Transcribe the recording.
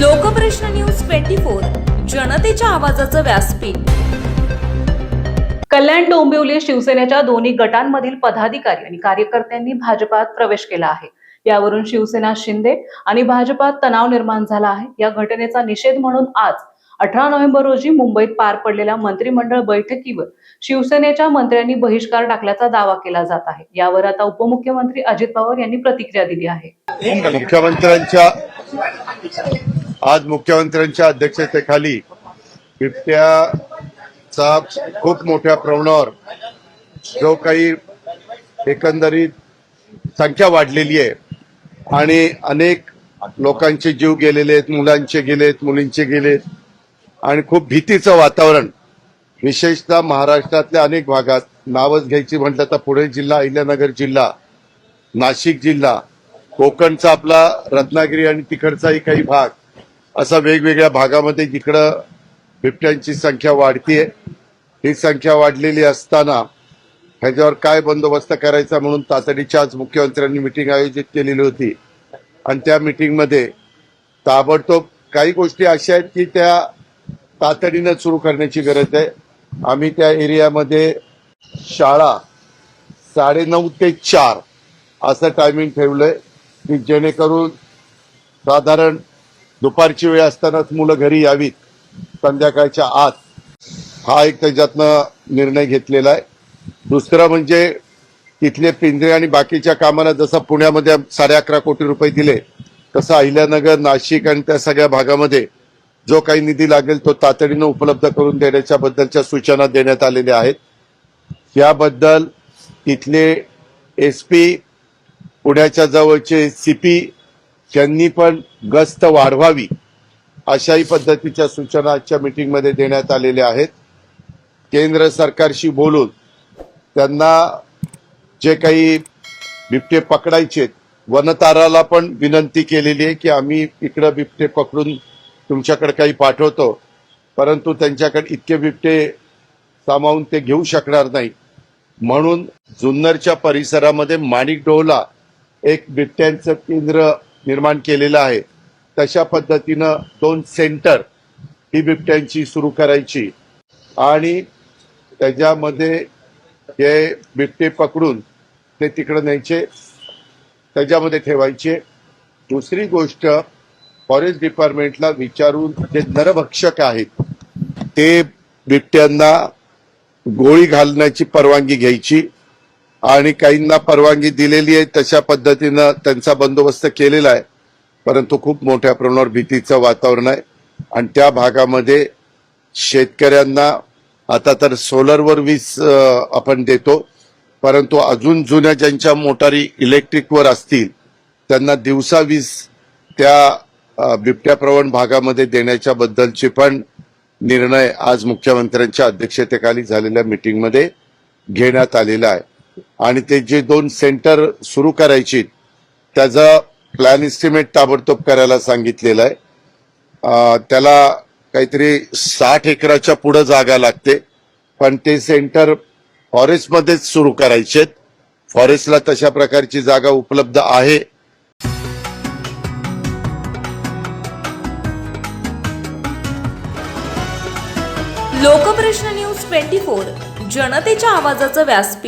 Lokprashna news twenty four जनतेच्या आवाजाचं व्यासपीठ. कल्याण डोंबिवली शिवसेनेच्या दोन्ही गटांमधील पदाधिकारी आणि कार्यकर्त्यांनी भाजपात प्रवेश केला आहे. यावरून शिवसेना शिंदे आणि भाजपात तणाव निर्माण झाला आहे. या घटनेचा निषेध म्हणून आज अठरा नोव्हेंबर रोजी मुंबईत पार पडलेल्या मंत्रिमंडळ बैठकीवर शिवसेनेच्या मंत्र्यांनी बहिष्कार टाकल्याचा दावा केला जात आहे. यावर आता उपमुख्यमंत्री अजित पवार यांनी प्रतिक्रिया दिली आहे. मुख्यमंत्र्यांच्या आज मुख्यमंत्र्यांच्या अध्यक्षतेखाली बिबट्याचा खूप मोठ्या प्रमाणावर जो काही एकंदरीत संख्या वाढलेली आहे आणि अनेक लोकांचे जीव गेलेले आहेत मुलांचे गेलेत मुलींचे गेलेत आणि खूप भीतीचं वातावरण विशेषतः महाराष्ट्रातल्या अनेक भागात नावच घ्यायची म्हटलं तर पुणे जिल्हा अहिल्यानगर जिल्हा नाशिक जिल्हा कोकणचा आपला रत्नागिरी आणि तिकडचाही काही भाग असा वेगवेगळ्या भागामध्ये जिकडं बिबट्यांची संख्या वाढतीये ही संख्या वाढलेली असताना ह्याच्यावर काय बंदोबस्त करायचा म्हणून तातडीच्या आज मुख्यमंत्र्यांनी मिटिंग आयोजित केलेली होती. आणि त्या मिटिंगमध्ये ताबडतोब काही गोष्टी अशा आहेत की त्या तातडीनं सुरू करण्याची गरज आहे. आम्ही त्या एरियामध्ये शाळा साडेनऊ ते चार असं टायमिंग ठेवलंय की जेणेकरून साधारण दुपारची वेळ असतानाच मुलं घरी यावीत. संध्याकाळच्या आत. हा एक त्याच्यातनं निर्णय घेतलेला आहे. दुसरं म्हणजे तिथले पिंजरे आणि बाकीच्या कामाला जसं पुण्यामध्ये साडे अकरा कोटी रुपये दिले तसं अहिल्यानगर नाशिक आणि त्या सगळ्या भागामध्ये जो काही निधी लागेल तो तातडीनं उपलब्ध करून देण्याच्या बद्दलच्या सूचना देण्यात आलेल्या आहेत. याबद्दल तिथले एस पी पुण्याच्या जवळचे सी पी त्यांनी पण गस्त वाढवावी अशाही पद्धतीच्या सूचना आजच्या मीटिंगमध्ये देण्यात आलेल्या आहेत. केंद्र सरकारशी बोलून त्यांना जे काही बिबटे पकडायचे वनताराला पण विनंती केलेली आहे की आम्ही इकडं बिबटे पकडून तुमच्याकडे काही पाठवतो. परंतु त्यांच्याकडे इतके बिबटे सामावून ते घेऊ शकणार नाही. म्हणून जुन्नरच्या परिसरामध्ये माणिक डोहला एक बिबट्यांचं केंद्र निर्माण केलेलं आहे. तशा पद्धतीनं दोन सेंटर ही बिबट्यांची सुरू करायची. आणि त्याच्यामध्ये हे बिबटे पकडून ते तिकडे न्यायचे त्याच्यामध्ये ठेवायचे. दुसरी गोष्ट फॉरेस्ट डिपार्टमेंटला विचारून जे नरभक्षक आहेत ते बिबट्यांना गोळी घालण्याची परवानगी घ्यायची. आणि काहींना परवानगी दिलेली आहे तशा पद्धतीनं त्यांचा बंदोबस्त केलेला आहे. परंतु खूप मोठ्या प्रमाणावर भीतीचं वातावरण आहे. आणि त्या भागामध्ये शेतकऱ्यांना आता तर सोलरवर वीज आपण देतो. परंतु अजून जुन्या ज्यांच्या मोटारी इलेक्ट्रिकवर असतील त्यांना दिवसा वीज त्या बिबट्याप्रवण बिबट्या प्रवण भागामध्ये देण्याच्या बद्दलची पण निर्णय आज मुख्यमंत्र्यांच्या अध्यक्षतेखाली झालेल्या मीटिंगमध्ये घेण्यात आलेला आहे. आणि ते जे दोन सेंटर सुरू करायची त्याचा प्लॅन इस्टिमेट ताबडतोब करायला सांगितलेलं आहे. त्याला काहीतरी साठ एकराच्या पुढे जागा लागते पण ते सेंटर फॉरेस्टमध्येच सुरू करायचे फॉरेस्टला तशा प्रकारची जागा उपलब्ध आहे. लोकप्रश्न न्यूज ट्वेंटी फोर जनतेच्या आवाजाचं व्यासपीठ.